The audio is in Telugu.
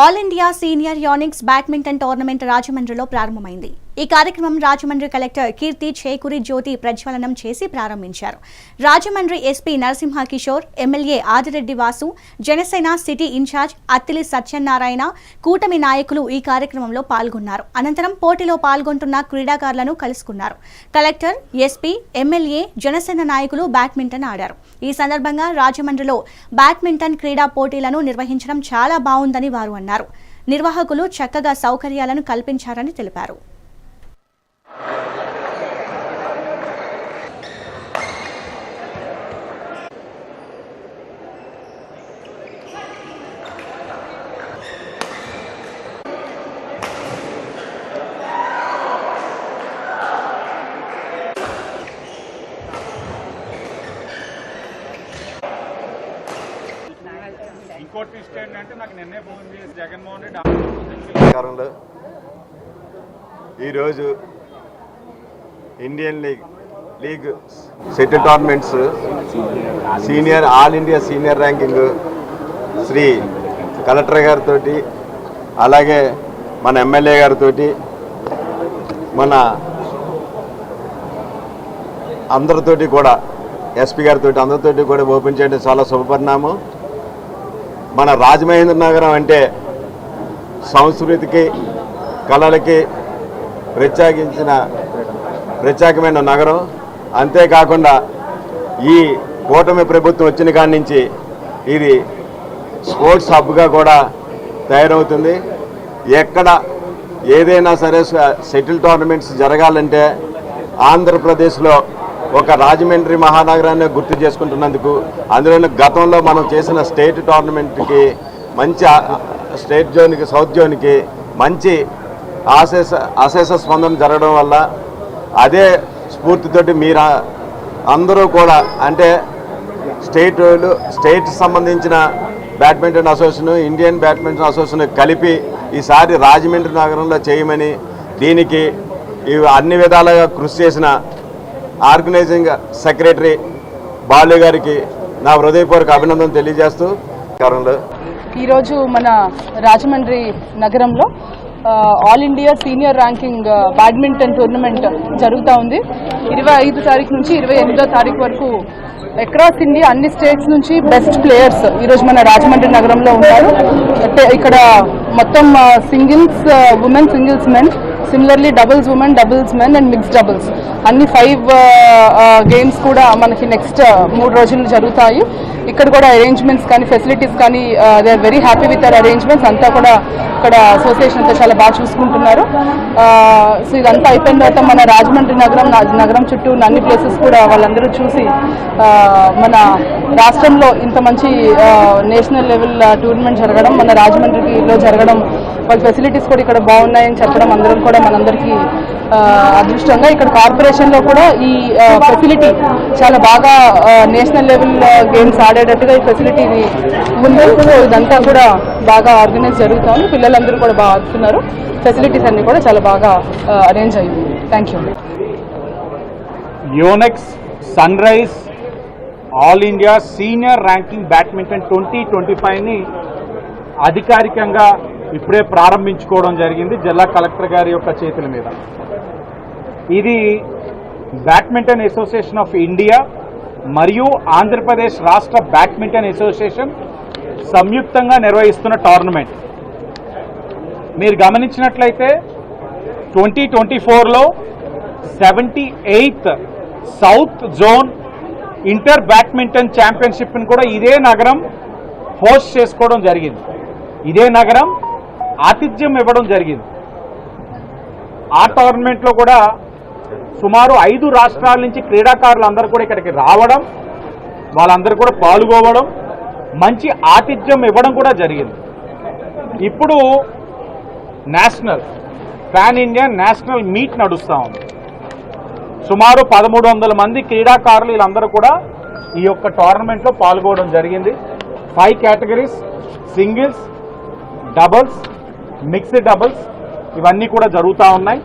All India senior Yonex badminton tournament రాజమండ్రిలో ప్రారంభమైంది. ఈ కార్యక్రమం రాజమండ్రి కలెక్టర్ కీర్తి చేకూరి జ్యోతి ప్రజ్వలనం చేసి ప్రారంభించారు. Rajahmundry SP Narasimha Kishore MLA Adireddy Vasu Janasena city incharge Attili Satyanarayana కూటమి నాయకులు ఈ కార్యక్రమంలో పాల్గొన్నారు. అనంతరం పోటీలో పాల్గొంటున్న క్రీడాకారులను కలుసుకున్నారు. కలెక్టర్ ఎస్పీ ఎమ్మెల్యే జనసేన నాయకులు బ్యాడ్మింటన్ ఆడారు. ఈ సందర్భంగా రాజమండ్రిలో బ్యాడ్మింటన్ క్రీడా పోటీలను నిర్వహించడం చాలా బాగుందని వారు అన్నారు. నిర్వాహకులు చక్కగా సౌకర్యాలను కల్పించారని తెలిపారు. ఇంకోటి ట్విస్ట్ ఏంటంటే నాకు నిన్నే ఫోన్ చేసి జగన్మోహన్ రెడ్డి ఈరోజు Indian league league settle tournaments senior all India senior ranking Shri collector గారితో అలాగే మన ఎమ్మెల్యే గారితో మన అందరితోటి కూడా ఎస్పీ గారితో అందరితోటి కూడా ఓపెన్ చేయడం చాలా శుభపరిణామం. మన రాజమహేంద్ర నగరం అంటే సంస్కృతికి కళలకి ప్రత్యేకించిన ప్రత్యేకమైన నగరం. అంతేకాకుండా ఈ కూటమి ప్రభుత్వం వచ్చిన కాడి నుంచి ఇది స్పోర్ట్స్ హబ్గా కూడా తయారవుతుంది. ఎక్కడ ఏదైనా సరే సెటిల్ టోర్నమెంట్స్ జరగాలంటే ఆంధ్రప్రదేశ్లో ఒక రాజమండ్రి మహానగరాన్ని గుర్తు చేసుకుంటున్నందుకు అందులోనే గతంలో మనం చేసిన స్టేట్ టోర్నమెంట్కి మంచి స్టేట్ జోన్కి సౌత్ జోన్కి మంచి ఆశేష అశేష స్పందన జరగడం వల్ల అదే స్ఫూర్తితోటి మీరు అందరూ కూడా అంటే స్టేట్ స్టేట్ సంబంధించిన badminton association Indian badminton association కలిపి ఈసారి రాజమండ్రి నగరంలో చేయమని దీనికి ఈ అన్ని విధాలుగా కృషి చేసిన ఆర్గనైజింగ్ సెక్రటరీ బాలు గారికి నా హృదయపూర్వక అభినందన తెలియజేస్తూ కారణంలో ఈరోజు మన రాజమండ్రి నగరంలో all India senior ranking badminton tournament జరుగుతూ ఉంది. ఇరవై ఐదు తారీఖు నుంచి ఇరవై ఎనిమిదో తారీఖు వరకు అక్రాస్ ఇండియా అన్ని స్టేట్స్ నుంచి బెస్ట్ ప్లేయర్స్ ఈరోజు మన రాజమండ్రి నగరంలో ఉన్నారు. అంటే ఇక్కడ మొత్తం singles women singles men similarly doubles women doubles men and mix doubles అన్ని ఫైవ్ గేమ్స్ uh, uh, కూడా మనకి నెక్స్ట్ uh, మూడు రోజులు జరుగుతాయి. ఇక్కడ కూడా అరేంజ్మెంట్స్ కానీ ఫెసిలిటీస్ కానీ they are very happy with our arrangements అంతా కూడా ఇక్కడ అసోసియేషన్ అంతా చాలా బాగా చూసుకుంటున్నారు. Uh, సో ఇదంతా అయిపోయిన తర్వాత మన రాజమండ్రి నగరం నా- నగరం చుట్టూ ఉన్న అన్ని ప్లేసెస్ కూడా వాళ్ళందరూ చూసి uh, మన రాష్ట్రంలో ఇంత మంచి నేషనల్ లెవెల్ టూర్నమెంట్ జరగడం మన రాజమండ్రిలో జరగడం వాళ్ళ ఫెసిలిటీస్ కూడా ఇక్కడ బాగున్నాయని చెప్పడం అందరం కూడా మనందరికీ uh, అదృష్టంగా ఇక్కడ కార్పొరేషన్లో కూడా ఈ ఫెసిలిటీ చాలా బాగా నేషనల్ లెవెల్ గేమ్స్ ఆడేటట్టుగా ఈ ఫెసిలిటీ ముందు ఇదంతా కూడా బాగా ఆర్గనైజ్ జరుగుతుంది. పిల్లలందరూ కూడా బాగా ఆడుతున్నారు. ఫెసిలిటీస్ అన్ని కూడా చాలా బాగా అరేంజ్ అయ్యింది thank you Yonex Sunrise all India senior ranking badminton twenty twenty ఫైవ్ని అధికారికంగా ఇప్పుడే ప్రారంభించుకోవడం జరిగింది జిల్లా కలెక్టర్ గారి యొక్క చేతుల మీద. ఇది బ్యాడ్మింటన్ అసోసియేషన్ ఆఫ్ ఇండియా మరియు ఆంధ్రప్రదేశ్ రాష్ట్ర బ్యాడ్మింటన్ అసోసియేషన్ సంయుక్తంగా నిర్వహిస్తున్న టోర్నమెంట్. మీరు గమనించినట్లయితే ట్వంటీ ట్వంటీ ఫోర్లో seventy eighth south zone inter badminton ఛాంపియన్షిప్ని కూడా ఇదే నగరం హోస్ట్ చేసుకోవడం జరిగింది. ఇదే నగరం ఆతిథ్యం ఇవ్వడం జరిగింది. ఆ టోర్నమెంట్లో కూడా సుమారు ఐదు రాష్ట్రాల నుంచి క్రీడాకారులు అందరూ కూడా ఇక్కడికి రావడం వాళ్ళందరూ కూడా పాల్గొవడం మంచి ఆతిథ్యం ఇవ్వడం కూడా జరిగింది. ఇప్పుడు national pan India national meet నడుస్తూ ఉంది. సుమారు పదమూడు వందల మంది క్రీడాకారులు వీళ్ళందరూ కూడా ఈ యొక్క టోర్నమెంట్లో పాల్గొనడం జరిగింది. Five categories singles doubles mixed doubles ఇవన్నీ కూడా జరుగుతూ ఉన్నాయి.